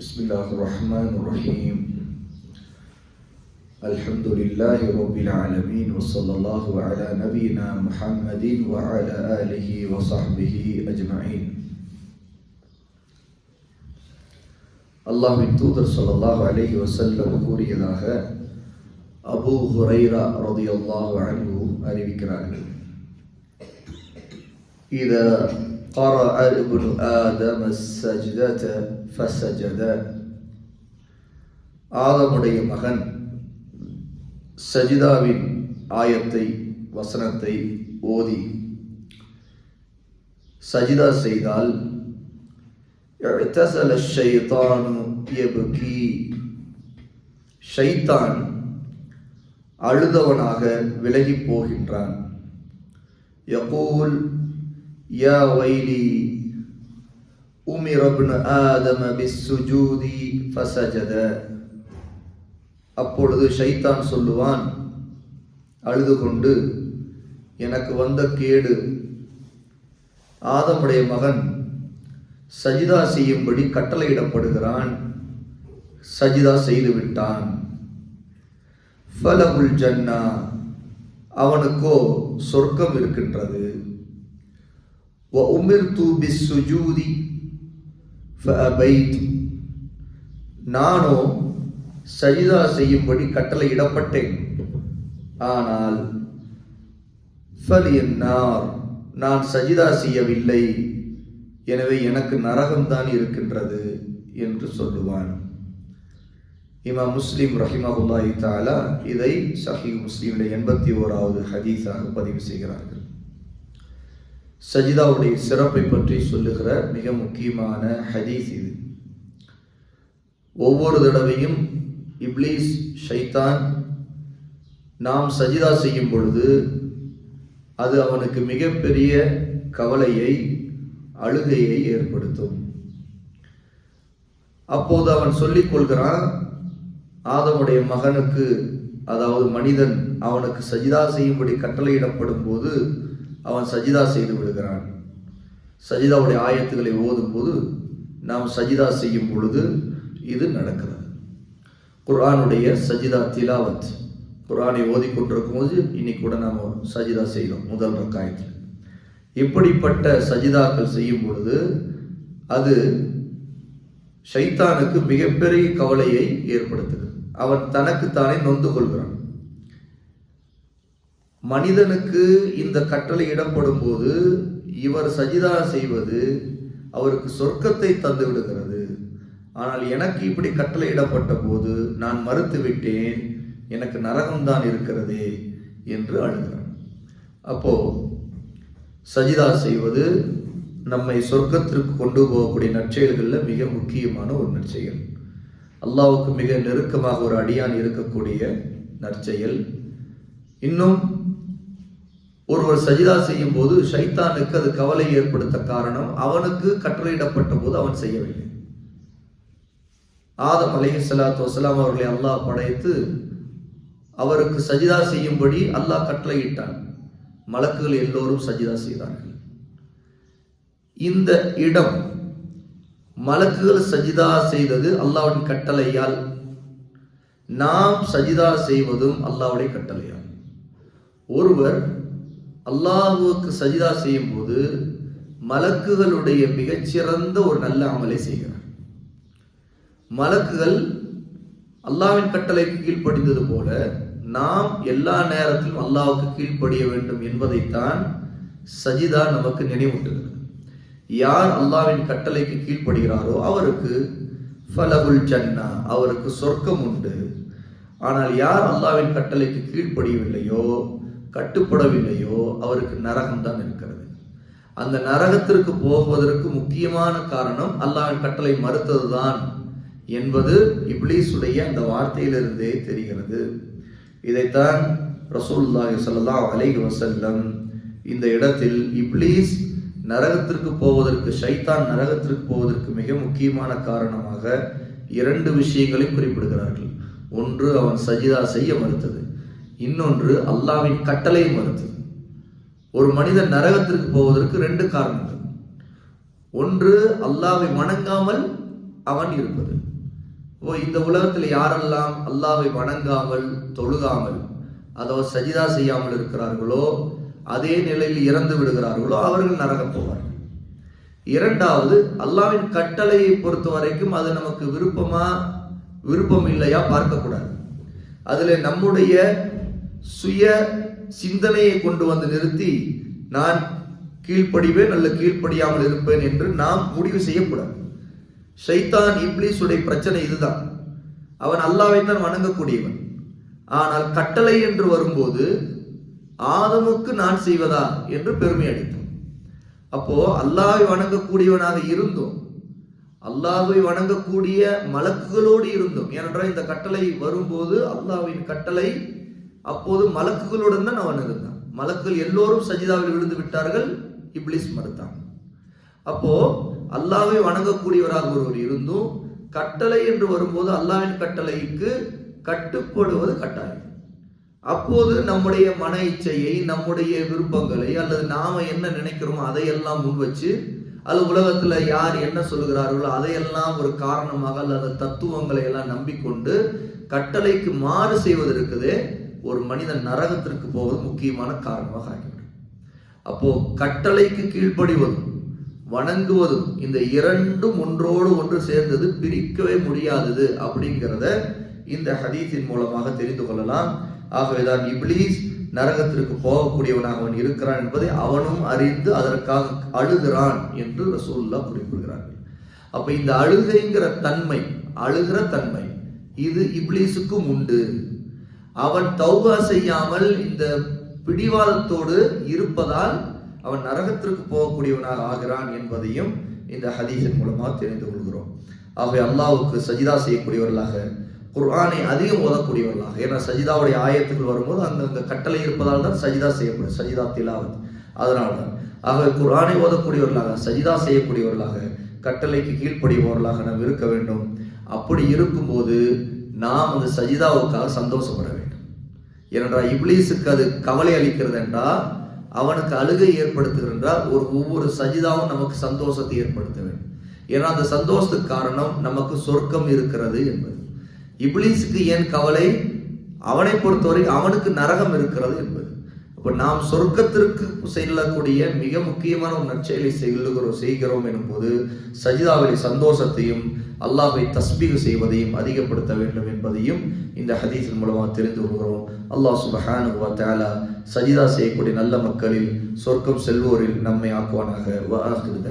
بسم الله الرحمن الرحيم الحمد لله رب العالمين وصلى الله على نبينا محمد وعلى آله وصحبه أجمعين அல்லாஹ்வின் தூதர் ஸல்லல்லாஹு அலைஹி வஸல்லம் கூறியதாக அபூ ஹுரைரா ரலியல்லாஹு அன்ஹு அறிவிக்கிறார்கள் إذا قرأ ابن آدم السجدة فسجد ஆதமுடைய மகன் சஜிதாவின் ஆயத்தை வசனத்தை ஓதி சஜிதா செய்தால் اعتزل الشيطان يبكي ஷைத்தான் அழுதவனாக விலகி போகின்றான் யகூல் யா ويلي أمر ابن ஆதம بالسجود ஃபசஜத அப்பொழுது ஷைத்தான் சொல்லுவான் அழுது கொண்டு எனக்கு வந்த கேடு. ஆதமுடைய மகன் சஜிதா செய்யும்படி கட்டளையிடப்படுகிறான். சஜிதா செய்து விட்டான் ஃபலகுல் ஜன்னா அவனுக்கோ சொர்க்கம் இருக்கின்றது. وأمرت بالسجود فأبيت. நானோ சஜிதா செய்யும்படி கட்டளையிடப்பட்டேன் ஆனால் ஃபலியன்னார் நான் சஜிதா செய்யவில்லை. எனவே எனக்கு நரகம்தான் இருக்கின்றது என்று சொல்லுவான். இமா முஸ்லீம் ரஹிமஹுல்லாஹி தாலா இதை சஹி முஸ்லீமில் எண்பத்தி ஓராவது ஹதீஸாக பதிவு செய்கிறார்கள். சஜிதாவுடைய சிறப்பை பற்றி சொல்லுகிற மிக முக்கியமான ஹதீஸ் இது. ஒவ்வொரு தடவையும் இப்லீஸ் ஷைத்தான் நாம் சஜிதா செய்யும் பொழுது அது அவனுக்கு மிகப்பெரிய கவலையை அழுகையை ஏற்படுத்தும். அப்போது அவன் சொல்லிக் கொள்கிறான் ஆதமுடைய மகனுக்கு அதாவது மனிதன் அவனுக்கு சஜிதா செய்யும்படி கட்டளையிடப்படும் போது அவன் சஜிதா செய்து விடுகிறான். சஜிதாவுடைய ஆயத்துக்களை ஓதும் போது நாம் சஜிதா செய்யும் பொழுது இது நடக்கிறது. குர்ஆனுடைய சஜிதா திலாவத். குரானை ஓதிக்கொண்டிருக்கும் போது இன்னைக்கு கூட நாம் சஜிதா செய்கிறோம் முதல் ரக்காயத்தில். இப்படிப்பட்ட சஜிதாக்கள் செய்யும் பொழுது அது ஷைத்தானுக்கு மிகப்பெரிய கவலையை ஏற்படுத்துகிறது. அவன் தனக்குத்தானே நொந்து கொள்கிறான். மனிதனுக்கு இந்த கட்டளை இடப்படும் போது இவர் சஜிதா செய்வது அவருக்கு சொர்க்கத்தை தந்து விடுகிறது. ஆனால் எனக்கு இப்படி கட்டளை இடப்பட்ட போது நான் மறுத்து விட்டேன் எனக்கு நரகம்தான் இருக்கிறதே என்று அழுகிறான். அப்போ சஜிதா செய்வது நம்மை சொர்க்கத்திற்கு கொண்டு போகக்கூடிய நற்செயல்களில் மிக முக்கியமான ஒரு நற்செயல். அல்லாவுக்கு மிக நெருக்கமாக ஒரு அடியான் இருக்கக்கூடிய நற்செயல். இன்னும் ஒருவர் சஜிதா செய்யும் போது ஷைத்தானுக்கு அது கவலை ஏற்படுத்த காரணம் அவனுக்கு கட்டளையிடப்பட்ட போது அவன் செய்யவில்லை. ஆதம் அலை சலாத்து வசலாம் அவர்களை அல்லாஹ் படைத்து அவருக்கு சஜிதா செய்யும்படி அல்லாஹ் கட்டளையிட்டான். மலக்குகள் எல்லோரும் சஜிதா செய்தார்கள். இந்த இடம் மலக்குகள் சஜிதா செய்தது அல்லாவின் கட்டளையால். நாம் சஜிதா செய்வதும் அல்லாவுடைய கட்டளையால். ஒருவர் அல்லாஹுவுக்கு சஜிதா செய்யும் போது மலக்குகளுடைய மிகச்சிறந்த ஒரு நல்ல அமலை செய்கிறார். மலக்குகள் அல்லாவின் கட்டளைக்கு கீழ்ப்படிந்தது போல நாம் எல்லா நேரத்திலும் அல்லாவுக்கு கீழ்ப்படிய வேண்டும் என்பதைத்தான் சஜிதா நமக்கு நினைவூட்டுகிறது. யார் அல்லாவின் கட்டளைக்கு கீழ்ப்படுகிறாரோ அவருக்கு ஃபலகுல் ஜன்னா அவருக்கு சொர்க்கம் உண்டு. ஆனால் யார் அல்லாவின் கட்டளைக்கு கீழ்ப்படியவில்லையோ கட்டுப்படவில்லையோ அவருக்கு நரகம் தான் இருக்கிறது. அந்த நரகத்திற்கு போவதற்கு முக்கியமான காரணம் அல்லாஹ் கட்டளை மறுத்ததுதான் என்பது இப்ளீஸுடைய அந்த வார்த்தையிலிருந்தே தெரிகிறது. இதைத்தான் ரசூல்லாஹி சொல்லா அலைஹி வசல்லம் இந்த இடத்தில் இப்ளீஸ் நரகத்திற்கு போவதற்கு ஷைத்தான் நரகத்திற்கு போவதற்கு மிக முக்கியமான காரணமாக இரண்டு விஷயங்களையும் குறிப்பிடுகிறார்கள். ஒன்று அவன் சஜிதா செய்ய மறுத்தது. இன்னொன்று அல்லாவின் கட்டளை மறுத்து ஒரு மனிதன் நரகத்திற்கு போவதற்கு ரெண்டு காரணங்கள். ஒன்று அல்லாவை வணங்காமல் அவன் இருப்பது. ஓ இந்த உலகத்தில் யாரெல்லாம் அல்லாவை வணங்காமல் தொழுகாமல் அதோ சஜிதா செய்யாமல் இருக்கிறார்களோ அதே நிலையில் இறந்து விடுகிறார்களோ அவர்கள் நரகம் போவார்கள். இரண்டாவது அல்லாவின் கட்டளையை பொறுத்த வரைக்கும் அது நமக்கு விருப்பமா விருப்பம் இல்லையா பார்க்கக்கூடாது அதில் நம்முடைய சுய சிந்தனையை கொண்டு வந்து நிறுத்தி நான் கீழ்ப்படிவேன் அல்ல கீழ்ப்படியாமல் இருப்பேன் என்று நாம் முடிவு செய்யக்கூடாது. ஷைத்தான் இப்ளீஸுடைய பிரச்சனை இதுதான். அவன் அல்லாவை தான் வணங்கக்கூடியவன். ஆனால் கட்டளை என்று வரும்போது ஆதமுக்கு நான் செய்வதா என்று பெருமை அடித்தோம். அப்போ அல்லாவை வணங்கக்கூடியவனாக இருந்தோம். அல்லாவை வணங்கக்கூடிய மலக்குகளோடு இருந்தோம். ஏனென்றால் இந்த கட்டளை வரும்போது அல்லாவின் கட்டளை அப்போது மலக்குகளுடன் தான் அவன் இருந்தான். மலக்குகள் எல்லோரும் சஜிதாவில் விழுந்து விட்டார்கள். இப்ளிஸ் மறுத்தான். அப்போ அல்லாவை வணங்கக்கூடியவராக ஒருவர் இருந்தும் கட்டளை என்று வரும்போது அல்லாவின் கட்டளைக்கு கட்டுப்படுவது கட்டாயம். அப்போது நம்முடைய மன இச்சையை நம்முடைய விருப்பங்களை அல்லது நாம என்ன நினைக்கிறோமோ அதையெல்லாம் முன் வச்சு அது உலகத்துல யார் என்ன சொல்லுகிறார்களோ அதையெல்லாம் ஒரு காரணமாக அல்லது தத்துவங்களை எல்லாம் நம்பிக்கொண்டு கட்டளைக்கு மாறு செய்வது ஒரு மனிதன் நரகத்திற்கு போவது முக்கியமான காரணமாக ஆகிவிடும் அப்போ கட்டளைக்கு கீழ்ப்படிவதும் வணங்குவதும் இந்த இரண்டும் ஒன்றோடு ஒன்று சேர்ந்தது பிரிக்கவே முடியாதது அப்படிங்கிறத இந்த ஹதீஸின் மூலமாக தெரிந்து கொள்ளலாம். ஆகவேதான் இப்லீஸ் நரகத்திற்கு போகக்கூடியவனாக அவன் இருக்கிறான் என்பதை அவனும் அறிந்து அதற்காக அழுகிறான் என்று ரசூல்லா குறிப்பிடுகிறார்கள். அப்ப இந்த அழுகைங்கிற தன்மை அழுகிற தன்மை இது இப்லீஸுக்கும் உண்டு. அவன் தௌபா செய்யாமல் இந்த பிடிவாதத்தோடு இருப்பதால் அவன் நரகத்திற்கு போகக்கூடியவனாக ஆகிறான் என்பதையும் இந்த ஹதீஸின் மூலமாக தெரிந்து கொள்கிறோம். ஆகவே அல்லாவுக்கு சஜிதா செய்யக்கூடியவர்களாக குர்ஆனை அதிகம் ஓதக்கூடியவர்களாக ஏன்னா சஜிதாவுடைய ஆயத்துக்கள் வரும்போது அங்க கட்டளை இருப்பதால் தான் சஜிதா செய்யப்படும் சஜிதா திலாவத். அதனால தான். ஆகவே குர்ஆனை ஓதக்கூடியவர்களாக சஜிதா செய்யக்கூடியவர்களாக கட்டளைக்கு கீழ்ப்படியவர்களாக நாம் இருக்க வேண்டும். அப்படி இருக்கும்போது நாம் அந்த சஜிதாவுக்காக சந்தோஷப்பட வேண்டும். ஏனென்றால் இப்லீஸுக்கு அது கவலை அளிக்கிறது என்றால் அவனுக்கு அழுகை ஏற்படுத்துகிறென்றால் ஒரு ஒவ்வொரு சஜிதாவும் நமக்கு சந்தோஷத்தை ஏற்படுத்த வேண்டும். ஏன்னா அந்த சந்தோஷத்துக்கு காரணம் நமக்கு சொர்க்கம் இருக்கிறது என்பது. இப்லீஸுக்கு ஏன் கவலை? அவனை பொறுத்தவரை அவனுக்கு நரகம் இருக்கிறது என்பது. அப்போ நாம் சொர்க்கத்திற்கு செல்லக்கூடிய மிக முக்கியமான ஒரு நற்செயலை செல்லுகிறோம் செய்கிறோம் எனும்போது சஜிதாவிலே சந்தோஷத்தையும் அல்லாஹை தஸ்பீக செய்வதையும் அதிகப்படுத்த வேண்டும் என்பதையும் இந்த ஹதீஸின் மூலமாக தெரிந்து கொள்கிறோம். அல்லாஹ் சுபஹானு தேலா சஜிதா செய்யக்கூடிய நல்ல மக்களில் சொர்க்கம் செல்வோரில் நம்மை ஆக்குவானாக. வ ஆஹிரு